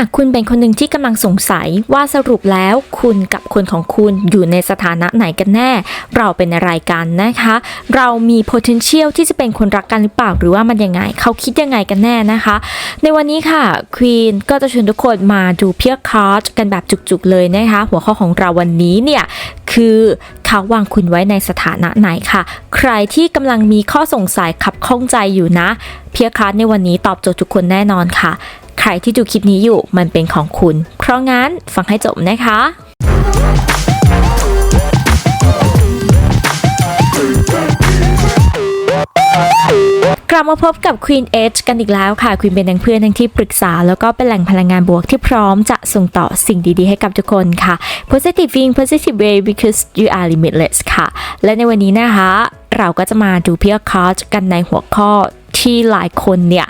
หากคุณเป็นคนหนึ่งที่กำลังสงสัยว่าสรุปแล้วคุณกับคนของคุณอยู่ในสถานะไหนกันแน่ เราเป็นอะไรกันนะคะ เรามี potential ที่จะเป็นคนรักกันหรือเปล่าหรือว่ามันยังไง เขาคิดยังไงกันแน่นะคะ ในวันนี้ค่ะควีนก็จะชวนทุกคนมาดูเพียร์คาร์ดกันแบบจุกๆเลยนะคะ หัวข้อของเราวันนี้เนี่ยคือเขาวางคุณไว้ในสถานะไหนค่ะ ใครที่กำลังมีข้อสงสัยขับข้องใจอยู่นะ เพียร์คาร์ดในวันนี้ตอบโจทย์ทุกคนแน่นอนค่ะ ใครที่ดูคลิปนี้อยู่มันเป็นของคุณ เพราะงั้นฟังให้จบนะคะกลับมาพบกับ Queen Edge กันอีกแล้วค่ะ Queen เป็นทั้งเพื่อนทั้งที่ปรึกษา แล้วก็เป็นแหล่งพลังงานบวกที่พร้อมจะส่งต่อสิ่งดีๆ ให้กับทุกคนค่ะ Positive in positive way because you are limitless ค่ะ และในวันนี้นะคะ เราก็จะมาดูเพียร์คาร์ดกันในหัวข้อ ที่หลายคนเนี่ย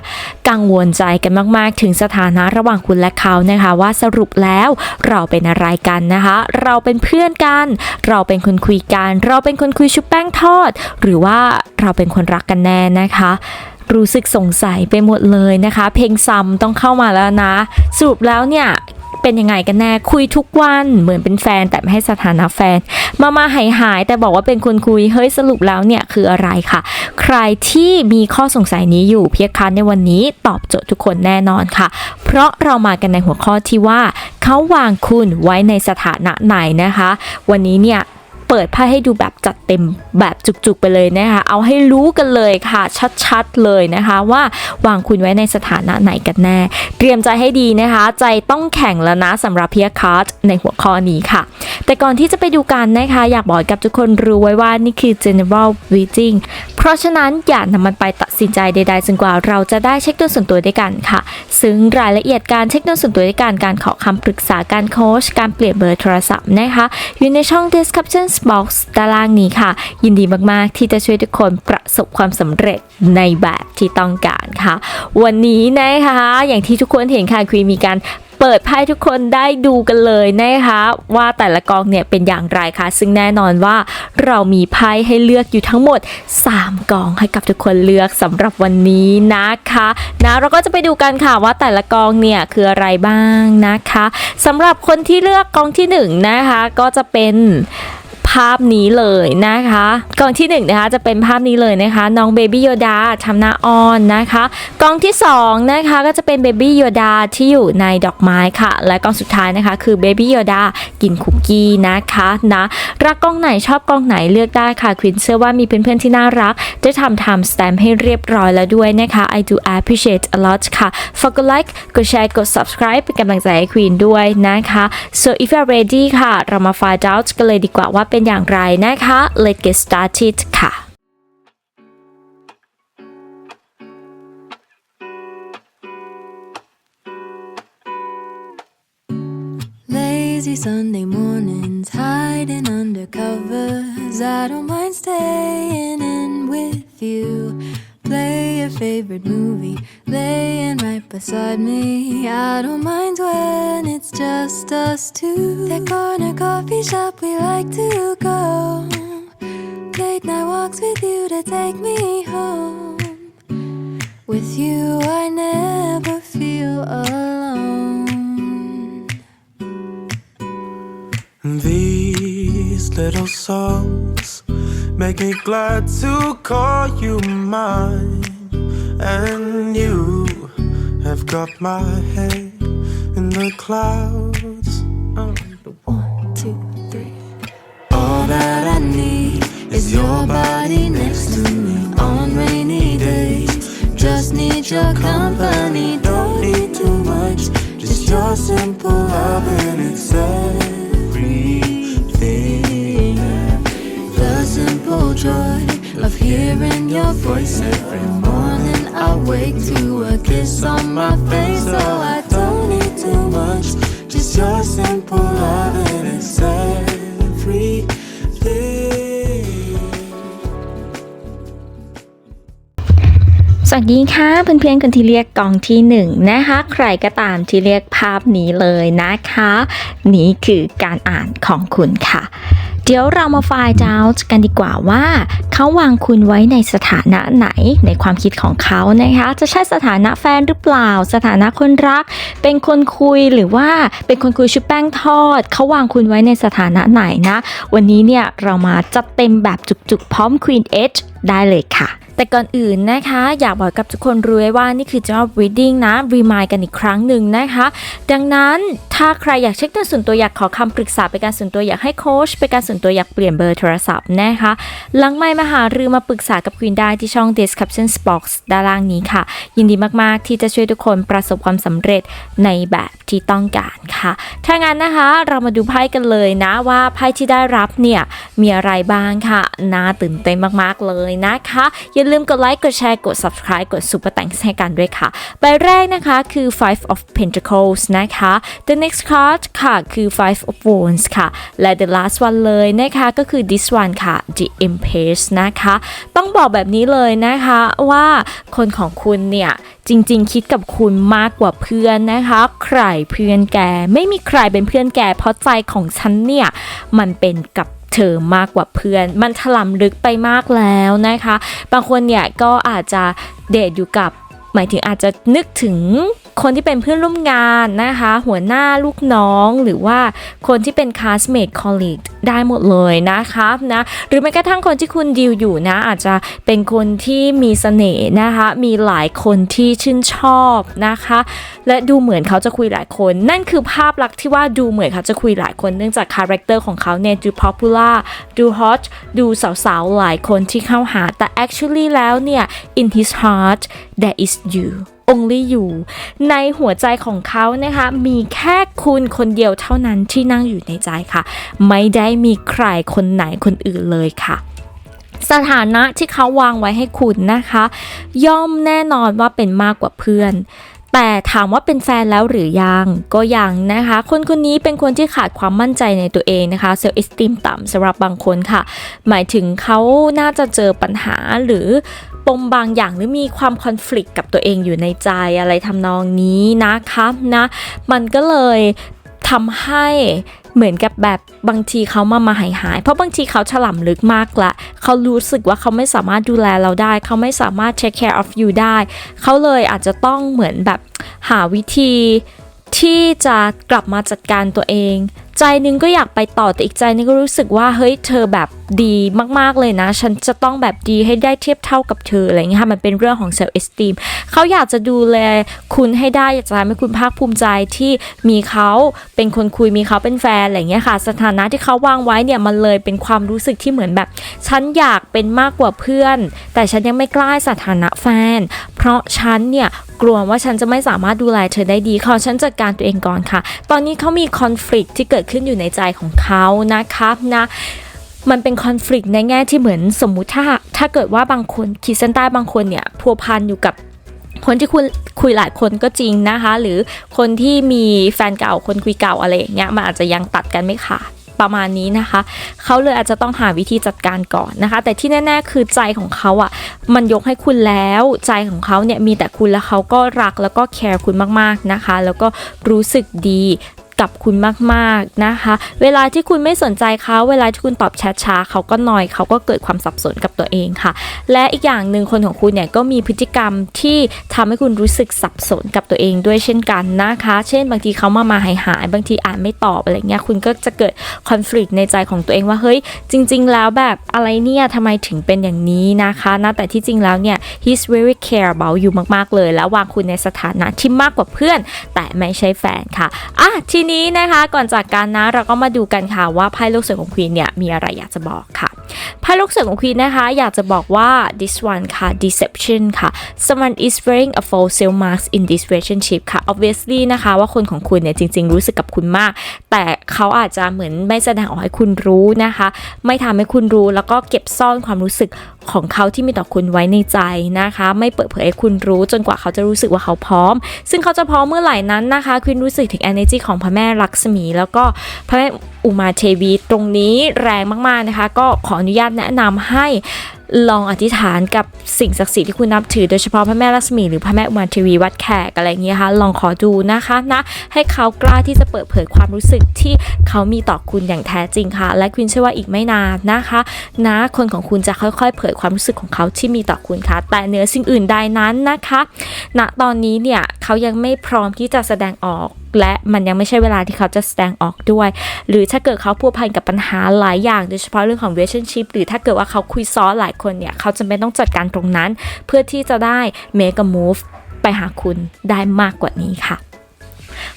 กังวลใจกันมากๆ ถึงสถานะระหว่างคุณและเขานะคะ ว่าสรุปแล้วเราเป็นอะไรกันนะคะ เราเป็นเพื่อนกัน เราเป็นคนคุยกัน เราเป็นคนคุยชุบแป้งทอด หรือว่าเราเป็นคนรักกันแน่นะคะรู้สึกสงสัยไปหมดเลยนะคะ เพลงซ้ำต้องเข้ามาแล้วนะ สรุปแล้วเนี่ย เป็นยังไงกันแน่คุยทุกวันเหมือนเป็นแฟนแต่ไม่ให้สถานะแฟน มามาหายหายแต่บอกว่าเป็นคนคุยเฮ้ยสรุปแล้วเนี่ยคืออะไรค่ะ ใครที่มีข้อสงสัยนี้อยู่เพียงคันในวันนี้ตอบโจทย์ทุกคนแน่นอนค่ะ เพราะเรามากันในหัวข้อที่ว่าเขาวางคุณไว้ในสถานะไหนนะคะ วันนี้เนี่ย เปิดไพ่ให้ดูแบบจัดเต็มแบบจุกๆไปเลยนะคะเอาให้รู้กันเลยค่ะชัดๆเลยนะคะ ว่าวางคุณไว้ในสถานะไหนกันแน่ เตรียมใจให้ดีนะคะ ใจต้องแข็งแล้วนะสำหรับเพียร์คาร์ดในหัวข้อนี้ค่ะ แต่ก่อนที่จะไปดูกันนะคะ อยากบอกกับทุกคนรู้ไว้ว่านี่คือ general reading เพราะฉะนั้นอย่านำมันไปตัดสินใจใดๆจนกว่าเราจะได้เช็คดวงส่วนตัวด้วยกันค่ะ ซึ่งรายละเอียดการเช็คดวงส่วนตัวด้วยกันการขอคำปรึกษาการโค้ชการเปลี่ยนเบอร์โทรศัพท์นะคะอยู่ในช่อง description box ด้านล่างนี้ค่ะ ยินดีมาก ๆ ที่จะช่วยทุกคนประสบความสำเร็จในแบบที่ต้องการค่ะ วันนี้นะคะ อย่างที่ทุกคนเห็นค่ะคุยมีการเปิดไพ่ทุกคนได้ดูกันเลยนะคะ ว่าแต่ละกองเนี่ยเป็นอย่างไรคะซึ่งแน่นอนว่าเรามีไพ่ให้เลือกอยู่ทั้งหมด 3 กองให้กับทุกคนเลือกสำหรับวันนี้นะคะนะเราก็จะไปดูกันค่ะว่าแต่ละกองเนี่ยคืออะไรบ้างนะคะสำหรับคนที่เลือกกองที่หนึ่งนะคะก็จะเป็น ภาพนี้เลยนะคะกองที่หนึ่งนะคะจะเป็นภาพนี้เลยนะคะ น้องเบบี้โยดาทำหน้าอ้อนนะคะกองที่สองนะคะก็จะเป็นเบบี้โยดาที่อยู่ในดอกไม้ค่ะ และกองสุดท้ายนะคะ คือเบบี้โยดากินคุกกี้นะคะนะรักกองไหนชอบกองไหนเลือกได้ค่ะควินเชื่อว่ามีเพื่อนๆที่น่ารักได้ทำ time stamp ให้เรียบร้อยแล้วด้วยนะคะ I do appreciate a lot ค่ะฝากกดไลค์กดแชร์กด subscribe เป็นกำลังใจให้ควีนด้วยนะคะ so if you're ready ค่ะ เรามา find out กันเลยดีกว่าว่าเป็อย่างไรนะคะ let's get started ค่ะ Lazy Sunday mornings, hiding under covers. I don't mind staying in with you. Play your favorite movie, laying right beside me. I don't mind when it's just us two. That corner coffee shop we like to go. Late night walks with you to take me home. With you, I never feel alone. These little songs make me glad to call you mine. And you have got my head in the clouds. Oh. One, two, three. All that I need is your body next to me on rainy days. Just need your company, don't need too much. Just your simple love and it's everything. The simple joy of hearing your voice every morning. I wake to a kiss on my face, so I don't need too much. Just your simple love and it's everything. สวัสดีค่ะเพื่อนๆคนที่เรียกกองที่หนึ่งนะคะ ใครก็ตามที่เรียกภาพนี้เลยนะคะ นี่คือการอ่านของคุณค่ะ เดี๋ยวเรามา find out กันดีกว่าว่า เขาวางคุณไว้ในสถานะไหนในความคิดของเขานะคะ จะใช่สถานะแฟนหรือเปล่า สถานะคนรัก เป็นคนคุยหรือว่าเป็นคนคุยชุบแป้งทอด เขาวางคุณไว้ในสถานะไหนนะ วันนี้เนี่ยเรามาจัดเต็มแบบจุกๆ พร้อม Queen Edge ได้เลยค่ะ แต่ก่อนอื่นนะคะ อยากบอกกับทุกคนรู้ไว้ว่านี่คือ job reading นะ remind กันอีกครั้งหนึ่งนะคะ ดังนั้นถ้าใครอยากเช็คตัวส่วนตัวอยากขอคำปรึกษาเป็นการส่วนตัวอยากให้โค้ชเป็นการส่วนตัวอยากเปลี่ยนเบอร์โทรศัพท์นะคะหลังไม่มาหารือมาปรึกษากับควีนได้ที่ช่อง description box ด้านล่างนี้ค่ะ ยินดีมาก ๆ ที่จะช่วยทุกคนประสบความสำเร็จในแบบที่ต้องการค่ะ ถ้างั้นนะคะเรามาดูไพ่กันเลยนะว่าไพ่ที่ได้รับเนี่ยมีอะไรบ้างค่ะน่าตื่นเต้นมาก ๆ เลยนะคะอย่าลืมกดไลค์กดแชร์กด subscribe กด super thanks ให้กันด้วยค่ะใบแรกนะคะคือ five of pentacles นะคะ the next card ค่ะคือ five of wands ค่ะ และ the last one เลยนะคะก็คือ this one ค่ะ the empress นะคะ ต้องบอกแบบนี้เลยนะคะว่าคนของคุณเนี่ยจริงๆ คิดกับคุณมากกว่าเพื่อนนะคะ ใครเพื่อนแก ไม่มีใครเป็นเพื่อนแก เพราะใจของฉันเนี่ย มันเป็นกับ เธอมากกว่าเพื่อน มันถล่ำลึกไปมากแล้วนะคะ บางคนเนี่ยก็อาจจะเดทอยู่กับ หมายถึงอาจจะนึกถึงคนที่เป็นเพื่อนร่วมงานนะคะ หัวหน้าลูกน้องหรือว่าคนที่เป็น classmate colleague ได้หมดเลยนะคะนะหรือแม้กระทั่งคนที่คุณดีลอยู่นะ อาจจะเป็นคนที่มีเสน่ห์นะคะ มีหลายคนที่ชื่นชอบนะคะ และดูเหมือนเขาจะคุยหลายคน นั่นคือภาพลักษณ์ที่ว่าดูเหมือนเขาจะคุยหลายคนเนื่องจากคาแรคเตอร์ของเขาเนี่ยดู popular ดู hot ดูสาวๆหลายคนที่เข้าหาแต่ actually แล้วเนี่ย in his heart there is you only you ในหัวใจของเขานะคะ มีแค่คุณคนเดียวเท่านั้นที่นั่งอยู่ในใจค่ะ ไม่ได้มีใครคนไหนคนอื่นเลยค่ะสถานะที่เขาวางไว้ให้คุณนะคะ ย่อมแน่นอนว่าเป็นมากกว่าเพื่อน แต่ถามว่าเป็นแฟนแล้วหรือยัง ก็ยังนะคะ คนคนนี้เป็นคนที่ขาดความมั่นใจในตัวเองนะคะเซลล์เอสติมต่ำสำหรับบางคนค่ะ หมายถึงเขาน่าจะเจอปัญหาหรือ ปมบางอย่างหรือมีความคอน FLICT กับตัวเองอยู่ในใจอะไรทำนองนี้นะคะนะมันก็เลยทำให้เหมือนกับแบบบางทีเขามามาหายหายเพราะบางทีเขาฉลำลึกมากละเขารู้สึกว่าเขาไม่สามารถดูแลเราได้ เขาไม่สามารถ take care of you ได้ เขาเลยอาจจะต้องเหมือนแบบหาวิธีที่จะกลับมาจัดการตัวเอง ใจนึงก็อยากไปต่อแต่อีกใจนึงก็รู้สึกว่าเฮ้ยเธอแบบ ดีมากๆเลยนะ ฉันจะต้องแบบดีให้ได้เทียบเท่ากับเธออะไรเงี้ยค่ะมันเป็นเรื่องของ self esteem เขาอยากจะดูแลคุณให้ได้อยากจะทำให้คุณภาคภูมิใจที่มีเขาเป็นคนคุยมีเขาเป็นแฟนอะไรเงี้ยค่ะ สถานะที่เขาวางไว้เนี่ยมันเลยเป็นความรู้สึกที่เหมือนแบบ ฉันอยากเป็นมากกว่าเพื่อน แต่ฉันยังไม่กล้าสถานะแฟน เพราะฉันเนี่ยกลัวว่าฉันจะไม่สามารถดูแลเธอได้ดีขอฉันจัดการตัวเองก่อนค่ะ ตอนนี้เขามีคอน FLICT ที่เกิดขึ้นอยู่ในใจของเขานะครับนะ มันเป็นคอน FLICT ในแง่ที่เหมือนสมมุติถ้า ถ้าเกิดว่าบางคนขีดเส้นใต้บางคนเนี่ยพัวพันอยู่กับคนที่คุยคุยหลายคนก็จริงนะคะ หรือคนที่มีแฟนเก่าคนคุยเก่าอะไรอย่างเงี้ยมันอาจจะยังตัดกันไม่ขาดประมาณนี้นะคะ เขาเลยอาจจะต้องหาวิธีจัดการก่อนนะคะ แต่ที่แน่ ๆ คือใจของเขาอะ่ะ มันยกให้คุณแล้ว ใจของเขาเนี่ยมีแต่คุณแล้วเขาก็รักแล้วก็แคร์คุณมากๆนะคะ แล้วก็รู้สึกดี กับคุณมากๆนะคะ เวลาที่คุณไม่สนใจเขาเวลาที่คุณตอบแชทช้าเขาก็นอยเขาก็เกิดความสับสนกับตัวเองค่ะ และอีกอย่างหนึ่งคนของคุณเนี่ยก็มีพฤติกรรมที่ทำให้คุณรู้สึกสับสนกับตัวเองด้วยเช่นกันนะคะ เช่น บางทีเขามามาหายหายบางทีอ่านไม่ตอบอะไรเงี้ยคุณก็จะเกิดคอน FLICT ในใจของตัวเองว่าเฮ้ยจริง ๆ แล้วแบบอะไรเนี่ยทำไมถึงเป็นอย่างนี้นะคะนะแต่ที่จริงแล้วเนี่ย he's very care about you มากๆเลย แล้ววางคุณในสถานะที่มากกว่าเพื่อน แต่ไม่ใช่แฟนค่ะอะทีนี้นะคะก่อนจากการนะเราก็มาดูกันค่ะว่าไพ่ลูกเสือของควีนเนี่ยมีอะไรอยากจะบอกค่ะไพ่ลูกเสือของควีนนะคะ อยากจะบอกว่า this one ค่ะ deception ค่ะ someone is wearing a false self mask in this relationship ค่ะ obviously นะคะว่าคนของคุณเนี่ยจริง ๆ รู้สึกกับคุณมาก แต่เขาอาจจะเหมือนไม่แสดงออกให้คุณรู้นะคะ ไม่ทำให้คุณรู้แล้วก็เก็บซ่อนความรู้สึกของเขาที่มีต่อคุณไว้ในใจนะคะ ไม่เปิดเผยให้คุณรู้จนกว่าเขาจะรู้สึกว่าเขาพร้อม ซึ่งเขาจะพร้อมเมื่อไหร่นั้นนะคะคุณรู้สึกถึง energy ของพระแม่ลักษมี แล้วก็พระแม่อุมาเทวีตรงนี้แรงมากๆนะคะ ก็ขออนุญาตแนะนำให้ลองอธิษฐานกับสิ่งศักดิ์สิทธิ์ที่คุณนับถือโดยเฉพาะพระแม่ลักษมีหรือพระแม่อุมาเทวีวัดแขกอะไรเงี้ยค่ะลองขอดูนะคะนะให้เขากล้าที่จะเปิดเผยความรู้สึกที่เขามีต่อคุณอย่างแท้จริงค่ะ และคุณเชื่อว่าอีกไม่นานนะคะนะคนของคุณจะค่อยๆ เผยความรู้สึกของเขาที่มีต่อคุณค่ะ แต่เหนือสิ่งอื่นใดนั้นนะคะณตอนนี้เนี่ยเขายังไม่พร้อมที่จะแสดงออก และมันยังไม่ใช่เวลาที่เขาจะแสดงออกด้วย หรือถ้าเกิดเขาพัวพันกับปัญหาหลายอย่าง โดยเฉพาะเรื่องของ relationship หรือถ้าเกิดว่าเขาคุยซ้อนหลายคนเนี่ย เขาจำเป็นต้องจัดการตรงนั้น เพื่อที่จะได้ make a move ไปหาคุณได้มากกว่านี้ค่ะ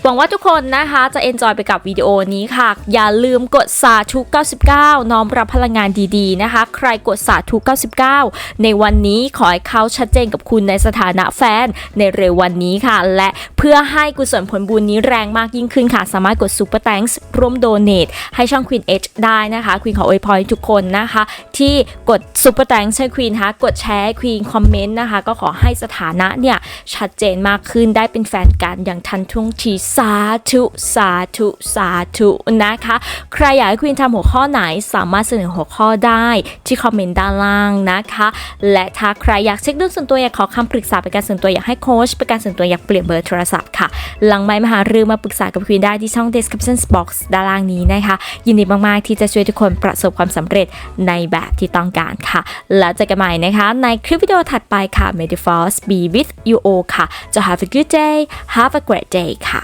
หวังว่าทุกคนนะคะจะ enjoy ไปกับวิดีโอนี้ค่ะ อย่าลืมกดสาธุ99 น้อมรับพลังงานดีๆนะคะ ใครกดสาธุ99 ในวันนี้ขอให้เขาชัดเจนกับคุณในสถานะแฟนในเร็ววันนี้ค่ะ และเพื่อให้กุศลผลบุญนี้แรงมากยิ่งขึ้นค่ะ สามารถกด Super Thanks ร่วม donate ให้ช่อง Queen H ได้นะคะ Queen ขออวยพรทุกคนนะคะ ที่กด Super Thanks ให้ Queen นคะกดแชร์ให้ Queen คอมเมนต์นะคะ ก็ขอให้สถานะเนี่ยชัดเจนมากขึ้นได้เป็นแฟนกันอย่างทันท่วงทีสาธุสาธุสาธุนะคะ ใครอยากให้ควีนทำหัวข้อไหนสามารถเสนอหัวข้อได้ที่คอมเมนต์ด้านล่างนะคะ และถ้าใครอยากเช็คดูส่วนตัวอยากขอคำปรึกษาเป็นการส่วนตัวอยากให้โค้ชเป็นการส่วนตัวอยากเปลี่ยนเบอร์โทรศัพท์ค่ะ หลังไม้มหารือมาปรึกษากับควีนได้ที่ช่อง description box ด้านล่างนี้นะคะ ยินดีมากๆที่จะช่วยทุกคนประสบความสำเร็จในแบบที่ต้องการค่ะ แล้วเจอกันใหม่นะคะในคลิปวิดีโอถัดไปค่ะ May the force be with you all ค่ะ จะ have a good day have a great day ค่ะ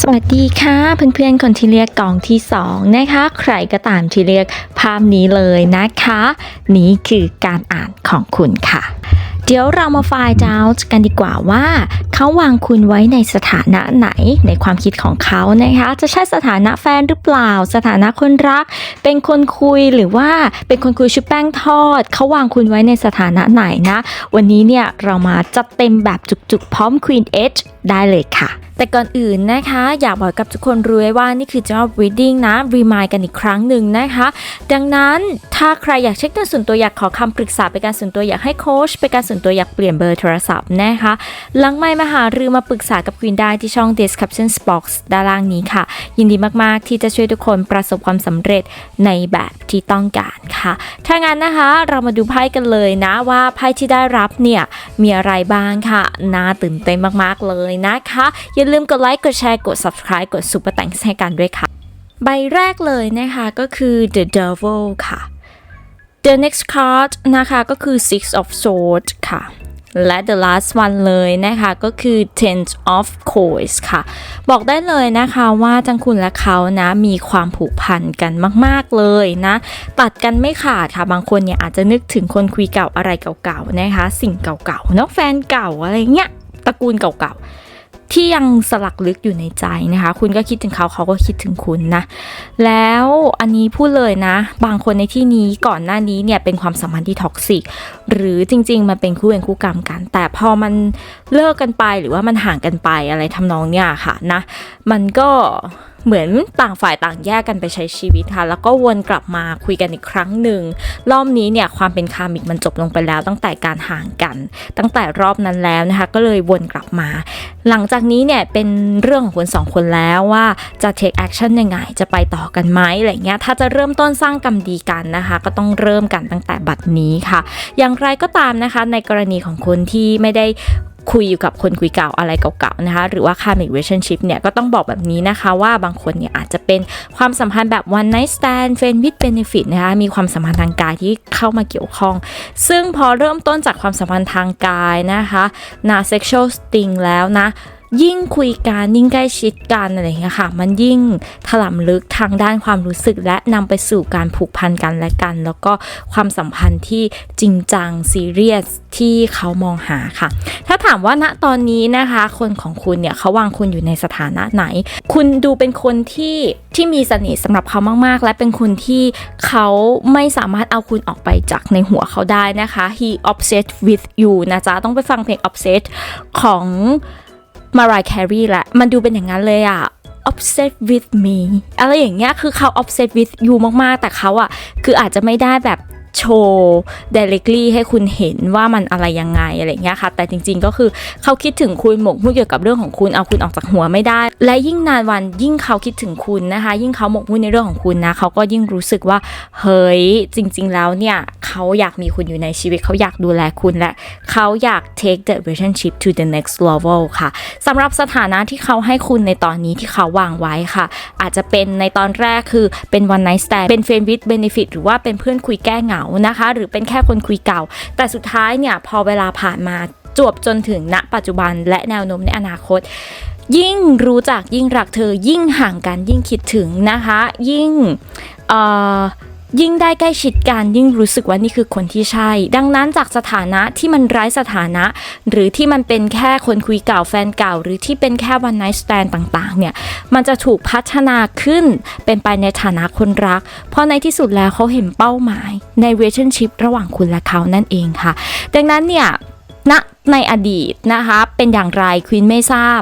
สวัสดีค่ะเพื่อนๆคนที่เรียกกองที่2นะคะ ใครก็ตามที่เรียกภาพนี้เลยนะคะ นี่คือการอ่านของคุณค่ะ เดี๋ยวเรามา find out กันดีกว่าว่า เขาวางคุณไว้ในสถานะไหนในความคิดของเขานะคะ จะใช่สถานะแฟนหรือเปล่า สถานะคนรัก เป็นคนคุยหรือว่าเป็นคนคุยชุบแป้งทอด เขาวางคุณไว้ในสถานะไหนนะ วันนี้เนี่ยเรามาจัดเต็มแบบจุกๆพร้อม Queen H ได้เลยค่ะ แต่ก่อนอื่นนะคะ อยากบอกกับทุกคนรู้ไว้ว่านี่คือ job reading นะ remind กันอีกครั้งหนึ่งนะคะ ดังนั้นถ้าใครอยากเช็คตัวส่วนตัวอยากขอคำปรึกษาเป็นการส่วนตัวอยากให้โค้ชเป็นการส่วนตัวอยากเปลี่ยนเบอร์โทรศัพท์นะคะหลังไม่มาหารือมาปรึกษากับควีนได้ที่ช่อง description box ด้านล่างนี้ค่ะ ยินดีมากๆ ที่จะช่วยทุกคนประสบความสำเร็จในแบบที่ต้องการค่ะ ถ้างั้นนะคะเรามาดูไพ่กันเลยนะว่าไพ่ที่ได้รับเนี่ยมีอะไรบ้างค่ะน่าตื่นเต้นมากๆเลยนะคะ อย่าลืมกดไลค์กดแชร์กด subscribe กด super thanks ให้กันด้วยค่ะ ใบแรกเลยนะคะก็คือ the devil ค่ะ the next card นะคะก็คือ six of swords ค่ะและ the last one เลยนะคะก็คือ ten of coins ค่ะ บอกได้เลยนะคะว่าทั้งคุณและเขานะมีความผูกพันกันมาก ๆ เลยนะ ตัดกันไม่ขาดค่ะ บางคนเนี่ยอาจจะนึกถึงคนคุยเก่าอะไรเก่าๆนะคะ สิ่งเก่าๆเนาะแฟนเก่าอะไรเงี้ยตระกูลเก่าๆ ที่ยังสลักลึกอยู่ในใจนะคะ คุณก็คิดถึงเขาเขาก็คิดถึงคุณนะ แล้วอันนี้พูดเลยนะ บางคนในที่นี้ก่อนหน้านี้เนี่ยเป็นความสัมพันธ์ที่ท็อกซิกหรือจริง ๆ มันเป็นคู่เวรคู่กรรมกัน แต่พอมันเลิกกันไปหรือว่ามันห่างกันไปอะไรทำนองเนี่ยค่ะนะ มันก็ เหมือนต่างฝ่ายต่างแยกกันไปใช้ชีวิตค่ะ แล้วก็วนกลับมาคุยกันอีกครั้งหนึ่ง รอบนี้เนี่ยความเป็นคามิกมันจบลงไปแล้ว ตั้งแต่การห่างกัน ตั้งแต่รอบนั้นแล้วนะคะ ก็เลยวนกลับมา หลังจากนี้เนี่ยเป็นเรื่องของคนสองคนแล้วว่าจะ take action ยังไง จะไปต่อกันไหมอะไรเงี้ย ถ้าจะเริ่มต้นสร้างกรรมดีกันนะคะ ก็ต้องเริ่มกันตั้งแต่บัดนี้ค่ะ อย่างไรก็ตามนะคะ ในกรณีของคนที่ไม่ได้ คุยอยู่กับคนคุยเก่าอะไรเก่าๆนะคะ หรือว่า karmic relationship เนี่ยก็ต้องบอกแบบนี้นะคะว่าบางคนเนี่ยอาจจะเป็นความสัมพันธ์แบบ one night stand friend with benefit นะคะมีความสัมพันธ์ทางกายที่เข้ามาเกี่ยวข้อง ซึ่งพอเริ่มต้นจากความสัมพันธ์ทางกายนะคะนา sexual sting แล้วนะ ยิ่งคุยกันยิ่งใกล้ชิดกันอะไรเงี้ยค่ะ มันยิ่งถล่ำลึกทางด้านความรู้สึกและนำไปสู่การผูกพันกันและกัน แล้วก็ความสัมพันธ์ที่จริงจังซีเรียสที่เขามองหาค่ะ ถ้าถามว่าณตอนนี้นะคะ คนของคุณเนี่ยเขาวางคุณอยู่ในสถานะไหน คุณดูเป็นคนที่ที่มีเสน่ห์สำหรับเขามากๆ และเป็นคนที่เขาไม่สามารถเอาคุณออกไปจากในหัวเขาได้นะคะ he obsessed with you นะจ๊ะต้องไปฟังเพลง obsessed ของ มารายแครีแหละ มันดูเป็นอย่างนั้นเลยอะ obsessed with me อะไรอย่างเงี้ย คือเขา obsessed with you มาก ๆ แต่เขาอะคืออาจจะไม่ได้แบบ โชว์ directly ให้คุณเห็นว่ามันอะไรยังไงอะไรเงี้ยค่ะ แต่จริงๆก็คือเขาคิดถึงคุณหมกมุ่นเกี่ยวกับเรื่องของคุณเอาคุณออกจากหัวไม่ได้ และยิ่งนานวันยิ่งเขาคิดถึงคุณนะคะ ยิ่งเขาหมกมุ่นในเรื่องของคุณนะเขาก็ยิ่งรู้สึกว่าเฮ้ยจริง ๆ แล้วเนี่ยเขาอยากมีคุณอยู่ในชีวิตเขาอยากดูแลคุณและเขาอยาก take the relationship to the next level ค่ะสำหรับสถานะที่เขาให้คุณในตอนนี้ที่เขาวางไว้ค่ะ อาจจะเป็นในตอนแรกคือเป็น one night stand เป็น friend with benefit หรือว่าเป็นเพื่อนคุยแก้เหงานะคะ หรือเป็นแค่คนคุยเก่า แต่สุดท้ายเนี่ยพอเวลาผ่านมาจวบจนถึงณ ปัจจุบันและแนวโน้มในอนาคต ยิ่งรู้จักยิ่งรักเธอยิ่งห่างกันยิ่งคิดถึงนะคะ ยิ่งเอ่อ ยิ่งได้ใกล้ชิดกันยิ่งรู้สึกว่านี่คือคนที่ใช่ ดังนั้นจากสถานะที่มันไร้สถานะ หรือที่มันเป็นแค่คนคุยเก่าแฟนเก่า หรือที่เป็นแค่ one night stand ต่างๆ เนี่ย มันจะถูกพัฒนาขึ้นเป็นไปในฐานะคนรัก เพราะในที่สุดแล้วเขาเห็นเป้าหมายใน relationship ระหว่างคุณและเขานั่นเองค่ะ ดังนั้นเนี่ยณในอดีตนะคะ เป็นอย่างไรควีนไม่ทราบ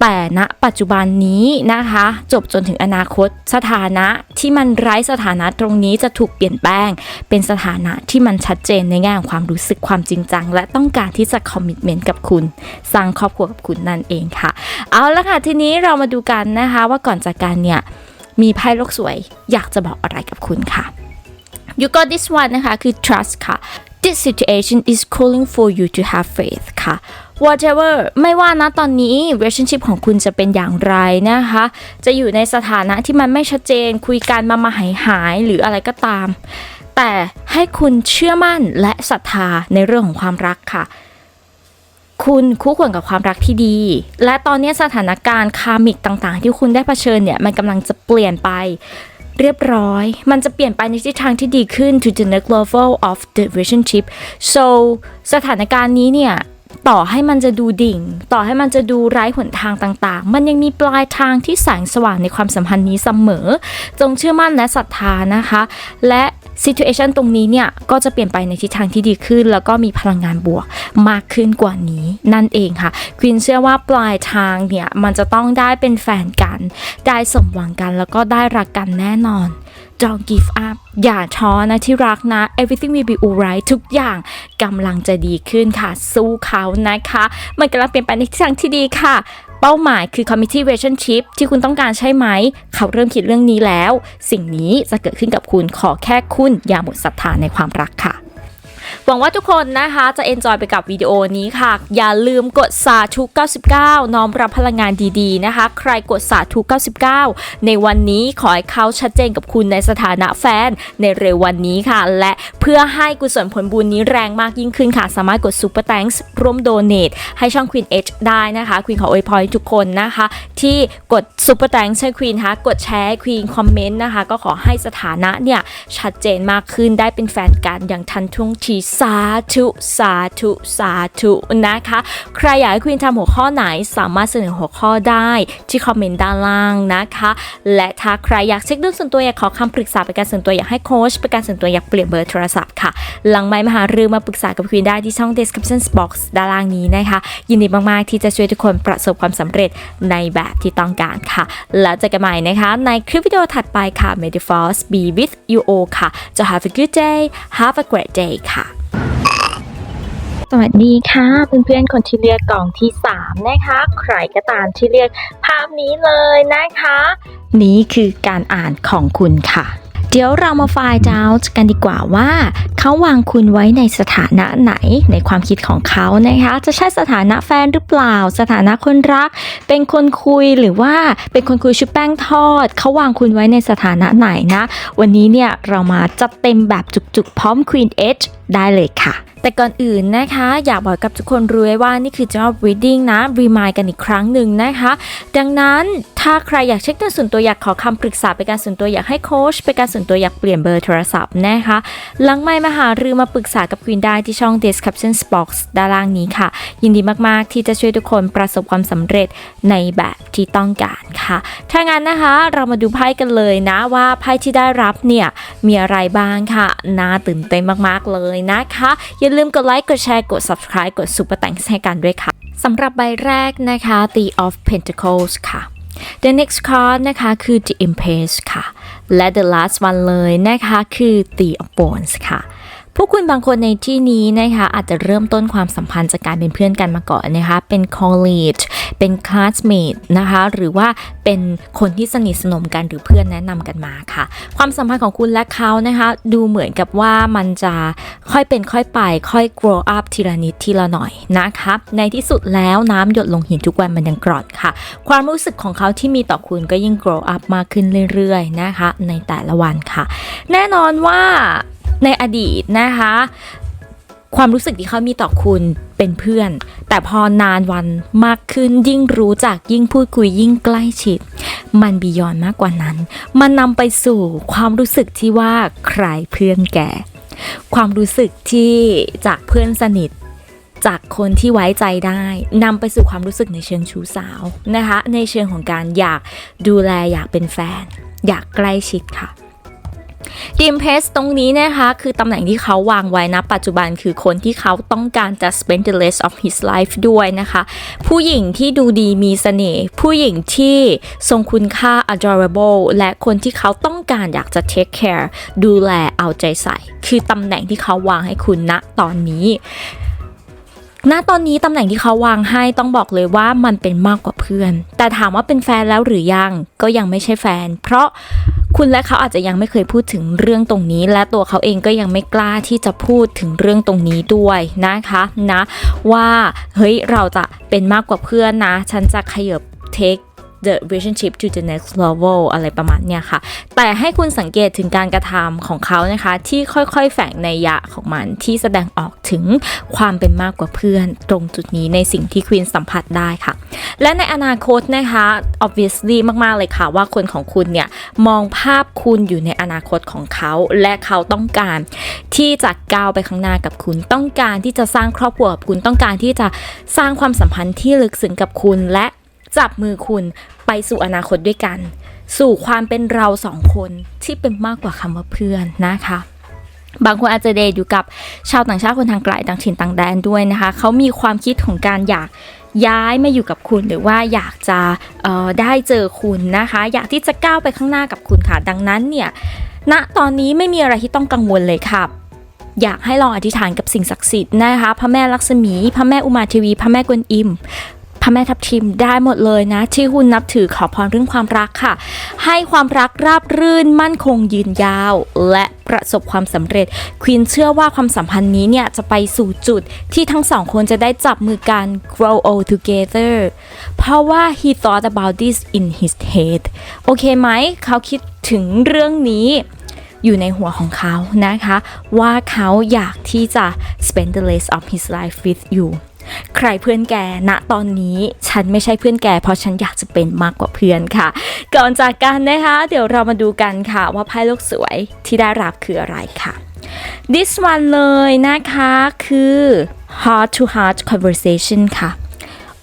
แต่ณปัจจุบันนี้นะคะ จบจนถึงอนาคตสถานะที่มันไร้สถานะตรงนี้จะถูกเปลี่ยนแปลง เป็นสถานะที่มันชัดเจนในแง่ของความรู้สึกความจริงจัง และต้องการที่จะคอมมิชเมนต์กับคุณ สร้างครอบครัวกับคุณนั่นเองค่ะ เอาละค่ะ ทีนี้เรามาดูกันนะคะว่าก่อนจากกันเนี่ยมีไพ่โลกสวยอยากจะบอกอะไรกับคุณค่ะ you got this one นะคะคือ trust ค่ะ this situation is calling for you to have faith ค่ะ whatever ไม่ว่านะตอนนี้ relationship ของคุณจะเป็นอย่างไรนะคะ จะอยู่ในสถานะที่มันไม่ชัดเจนคุยกันมามาหายหายหรืออะไรก็ตาม แต่ให้คุณเชื่อมั่นและศรัทธาในเรื่องของความรักค่ะ คุณคู่ควรกับความรักที่ดี และตอนนี้สถานการณ์คามิกต่างๆ ที่คุณได้เผชิญเนี่ยมันกำลังจะเปลี่ยนไปเรียบร้อย มันจะเปลี่ยนไปในทิศทางที่ดีขึ้น to the next level of the relationship so สถานการณ์นี้เนี่ย ต่อให้มันจะดูดิ่ง ต่อให้มันจะดูไร้หนทางต่างๆ มันยังมีปลายทางที่แสงสว่างในความสัมพันธ์นี้เสมอ จงเชื่อมั่นและศรัทธานะคะ และ situation ตรงนี้เนี่ย ก็จะเปลี่ยนไปในทิศทางที่ดีขึ้น แล้วก็มีพลังงานบวกมากขึ้นกว่านี้นั่นเองค่ะควินเชื่อว่าปลายทางเนี่ย มันจะต้องได้เป็นแฟนกัน ได้สมหวังกันแล้วก็ได้รักกันแน่นอน Don't give up อย่าท้อนะที่รักนะ everything will be alright ทุกอย่างกำลังจะดีขึ้นค่ะ สู้เขานะคะ มันกำลังเปลี่ยนไปในทิศทางที่ดีค่ะ เป้าหมายคือ committee relationship ที่คุณต้องการใช่ไหม เขาเริ่มคิดเรื่องนี้แล้ว สิ่งนี้จะเกิดขึ้นกับคุณขอแค่คุณอย่าหมดศรัทธาในความรักค่ะ หวังว่าทุกคนนะคะจะ enjoy ไปกับวิดีโอนี้ค่ะ อย่าลืมกดสาธุ99 น้อมรับพลังงานดีๆนะคะ ใครกดสาธุ99 ในวันนี้ขอให้เขาชัดเจนกับคุณในสถานะแฟนในเร็ววันนี้ค่ะ และเพื่อให้กุศลผลบุญนี้แรงมากยิ่งขึ้นค่ะ สามารถกด Super Thanks ร่วม donate ให้ช่อง Queen H ได้นะคะ Queen ขออวยพรทุกคนนะคะ ที่กด Super Thanks ให้ Queen นคะกดแชร์ให้ Queen คอมเมนต์นะคะ ก็ขอให้สถานะเนี่ยชัดเจนมากขึ้นได้เป็นแฟนกันอย่างทันท่วงทีสสาธุ สาธุ สาธุนะคะ ใครอยากให้ควีนทำหัวข้อไหนสามารถเสนอหัวข้อได้ที่คอมเมนต์ด้านล่างนะคะ และถ้าใครอยากเช็คเรื่องส่วนตัวอยากขอคำปรึกษาเป็นการส่วนตัวอยากให้โค้ชเป็นการส่วนตัวอยากเปลี่ยนเบอร์โทรศัพท์ค่ะ หลังไมค์มหารือมาปรึกษากับควีนได้ที่ช่อง description box ด้านล่างนี้นะคะ ยินดีมาก ๆ ที่จะช่วยทุกคนประสบความสำเร็จในแบบที่ต้องการค่ะ แล้วเจอกันใหม่นะคะในคลิปวิดีโอถัดไปค่ะ May the force be with you all ค่ะ จะ have a good day have a great day ค่ะ สวัสดีค่ะเพื่อนๆคนที่เลือกกล่องที่ 3 นะคะ ใครก็ตามที่เลือกภาพนี้เลยนะคะ นี่คือการอ่านของคุณค่ะ เดี๋ยวเรามา find out กันดีกว่าว่าเขาวางคุณไว้ในสถานะไหนในความคิดของเขานะคะ จะใช่สถานะแฟนหรือเปล่า สถานะคนรัก เป็นคนคุยหรือว่าเป็นคนคุยชุบแป้งทอดเขาวางคุณไว้ในสถานะไหนนะ วันนี้เนี่ยเรามาจัดเต็มแบบจุกๆ พร้อม Queen H ได้เลยค่ะ แต่ก่อนอื่นนะคะ อยากบอกกับทุกคนรู้ไว้ว่านี่คือ job reading นะ remind กันอีกครั้งหนึ่งนะคะ ดังนั้นถ้าใครอยากเช็คตัวส่วนตัวอยากขอคำปรึกษาเป็นการส่วนตัวอยากให้โค้ชเป็นการส่วนตัวอยากเปลี่ยนเบอร์โทรศัพท์นะคะหลังไม่มาหาหรือมาปรึกษากับควีนได้ที่ช่อง description box ด้านล่างนี้ค่ะ ยินดีมาก ๆ ที่จะช่วยทุกคนประสบความสำเร็จในแบบที่ต้องการค่ะถ้างั้นนะคะเรามาดูไพ่กันเลยนะว่าไพ่ที่ได้รับเนี่ยมีอะไรบ้างค่ะน่าตื่นเต้นมากๆเลยนะคะ อย่าลืมกดไลค์กดแชร์กด subscribe กด super thanks ให้กันด้วยค่ะสำหรับใบแรกนะคะ The of Pentacles ค่ะ The next card นะคะคือ The Empress ค่ะ และ the last one เลยนะคะคือ the of bones ค่ะ พวกคุณบางคนในที่นี้นะคะ อาจจะเริ่มต้นความสัมพันธ์จากการเป็นเพื่อนกันมาก่อนนะคะ เป็น college เป็น classmate นะคะ หรือว่าเป็นคนที่สนิทสนมกันหรือเพื่อนแนะนำกันมาค่ะ ความสัมพันธ์ของคุณและเขานะคะ ดูเหมือนกับว่ามันจะค่อยเป็นค่อยไป ค่อย grow up ทีละนิดทีละหน่อยนะคะในที่สุดแล้วน้ำหยดลงหินทุกวันมันยังกรอนค่ะ ความรู้สึกของเขาที่มีต่อคุณก็ยิ่ง grow up มากขึ้นเรื่อยๆนะคะ ในแต่ละวันค่ะ แน่นอนว่า ในอดีตนะคะ ความรู้สึกที่เขามีต่อคุณเป็นเพื่อน แต่พอนานวันมากขึ้นยิ่งรู้จักยิ่งพูดคุยยิ่งใกล้ชิด มันบียอนมากกว่านั้น มันนำไปสู่ความรู้สึกที่ว่าใครเพื่อนแกความรู้สึกที่จากเพื่อนสนิทจากคนที่ไว้ใจได้นำไปสู่ความรู้สึกในเชิงชู้สาวนะคะ ในเชิงของการอยากดูแลอยากเป็นแฟน อยากใกล้ชิดค่ะ ดิมเพสตรงนี้นะคะ คือตำแหน่งที่เขาวางไว้นะ ปัจจุบันคือคนที่เขาต้องการจะ spend the rest of his life ด้วยนะคะ ผู้หญิงที่ดูดีมีเสน่ห์ผู้หญิงที่ทรงคุณค่า adorable และคนที่เขาต้องการอยากจะ take care ดูแลเอาใจใส่ คือตำแหน่งที่เขาวางให้คุณณตอนนี้ณตอนนี้ตำแหน่งที่เขาวางให้ต้องบอกเลยว่ามันเป็นมากกว่าเพื่อน แต่ถามว่าเป็นแฟนแล้วหรือยังก็ยังไม่ใช่แฟน เพราะ คุณและเขาอาจจะยังไม่เคยพูดถึงเรื่องตรงนี้ และตัวเขาเองก็ยังไม่กล้าที่จะพูดถึงเรื่องตรงนี้ด้วยนะคะนะว่าเฮ้ยเราจะเป็นมากกว่าเพื่อนนะ ฉันจะขยับเทค the relationship to the next level อะไรประมาณเนี้ยค่ะ แต่ให้คุณสังเกตถึงการกระทำของเขานะคะ ที่ค่อยๆ แฝงในยยะของมันที่แสดงออกถึงความเป็นมากกว่าเพื่อน ตรงจุดนี้ในสิ่งที่ควีนสัมผัสได้ค่ะ และในอนาคตนะคะ obviously มากๆเลยค่ะว่าคนของคุณเนี่ย มองภาพคุณอยู่ในอนาคตของเขา และเขาต้องการที่จะก้าวไปข้างหน้ากับคุณต้องการที่จะสร้างครอบครัวกับคุณต้องการที่จะสร้างความสัมพันธ์ที่ลึกซึ้งกับคุณและ จับมือคุณไปสู่อนาคตด้วยกัน สู่ความเป็นเราสองคนที่เป็นมากกว่าคำว่าเพื่อนนะคะบางคนอาจจะเดทอยู่กับชาวต่างชาติคนทางไกลต่างถิ่นต่างแดนด้วยนะคะ เขามีความคิดของการอยากย้ายมาอยู่กับคุณ หรือว่าอยากจะได้เจอคุณนะคะ อยากที่จะก้าวไปข้างหน้ากับคุณค่ะ ดังนั้นเนี่ยณตอนนี้ไม่มีอะไรที่ต้องกังวลเลยค่ะอยากให้ลองอธิษฐานกับสิ่งศักดิ์สิทธิ์นะคะพระแม่ลักษมี พระแม่อุมาเทวี พระแม่กวนอิม ระแม่ทับทิมได้หมดเลยนะ ที่คุณนับถือขอพรเรื่องความรักค่ะ ให้ความรักราบรื่นมั่นคงยืนยาว และประสบความสำเร็จ ควีนเชื่อว่าความสัมพันธ์นี้เนี่ยจะไปสู่จุดที่ทั้งสองคนจะได้จับมือกัน grow old together เพราะว่า he thought about this in his head โอเคไหม เขาคิดถึงเรื่องนี้อยู่ในหัวของเขานะคะ ว่าเขาอยากที่จะ spend the rest of his life with you ใครเพื่อนแกณตอนนี้ฉันไม่ใช่เพื่อนแก เพราะฉันอยากจะเป็นมากกว่าเพื่อนค่ะ ก่อนจากกันนะคะ เดี๋ยวเรามาดูกันค่ะว่าไพ่โลกสวยที่ได้รับคืออะไรค่ะ this one เลยนะคะคือ heart to heart conversation ค่ะ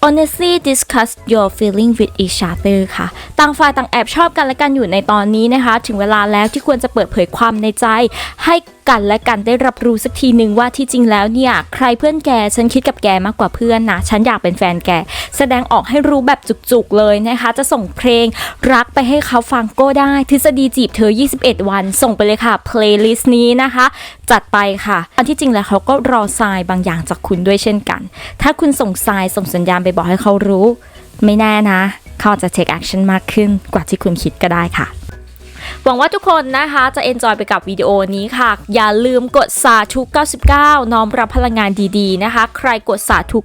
honestly discuss your feeling with each other ค่ะ ต่างฝ่ายต่างแอบชอบกันและกันอยู่ในตอนนี้นะคะ ถึงเวลาแล้วที่ควรจะเปิดเผยความในใจให้ กันและกันได้รับรู้สักทีหนึ่งว่าที่จริงแล้วเนี่ย ใครเพื่อนแกฉันคิดกับแกมากกว่าเพื่อนนะ ฉันอยากเป็นแฟนแก แสดงออกให้รู้แบบจุกๆเลยนะคะ จะส่งเพลงรักไปให้เขาฟังก็ได้ ทฤษฎีจีบเธอ 21 วัน ส่งไปเลยค่ะ playlist นี้นะคะ จัดไปค่ะ อันที่จริงแล้วเขาก็รอทรายบางอย่างจากคุณด้วยเช่นกัน ถ้าคุณส่งทรายส่งสัญญาณไปบอกให้เขารู้ ไม่แน่นะ เขาจจะ take action มากขึ้นกว่าที่คุณคิดก็ได้ค่ะ หวังว่าทุกคนนะคะจะ enjoy ไปกับวิดีโอนี้ค่ะ อย่าลืมกดสาธุ99 น้อมรับพลังงานดีๆนะคะ ใครกดสาธุ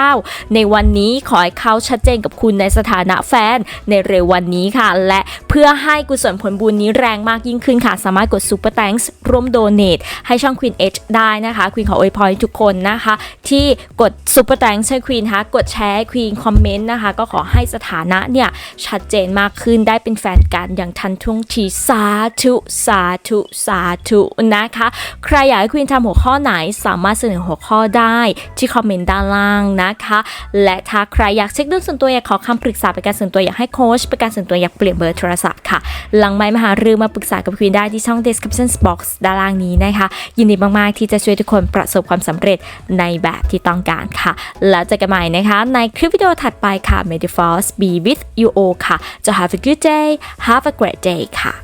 99 ในวันนี้ขอให้เขาชัดเจนกับคุณในสถานะแฟนในเร็ววันนี้ค่ะ และเพื่อให้กุศลผลบุญนี้แรงมากยิ่งขึ้นค่ะ สามารถกด Super Thanks ร่วม donate ให้ช่อง Queen H ได้นะคะ Queen ขออวยพรทุกคนนะคะ ที่กด Super Thanks ให้ Queen นคะกดแชร์ให้ Queen คอมเมนต์นะคะ ก็ขอให้สถานะเนี่ยชัดเจนมากขึ้นได้เป็นแฟนกันอย่างทันท่วงทีสสาธุ สาธุ สาธุนะคะ ใครอยากให้ควีนทำหัวข้อไหนสามารถเสนอหัวข้อได้ที่คอมเมนต์ด้านล่างนะคะ และถ้าใครอยากเช็คเรื่องส่วนตัวอยากขอคำปรึกษาเป็นการส่วนตัวอยากให้โค้ชเป็นการส่วนตัวอยากเปลี่ยนเบอร์โทรศัพท์ค่ะ หลังไม้มหารือมาปรึกษากับควีนได้ที่ช่อง description box ด้านล่างนี้นะคะ ยินดีมาก ๆ ที่จะช่วยทุกคนประสบความสำเร็จในแบบที่ต้องการค่ะ แล้วเจอกันใหม่นะคะในคลิปวิดีโอถัดไปค่ะ May the force be with you all ค่ะ จะ have a good day have a great day ค่ะ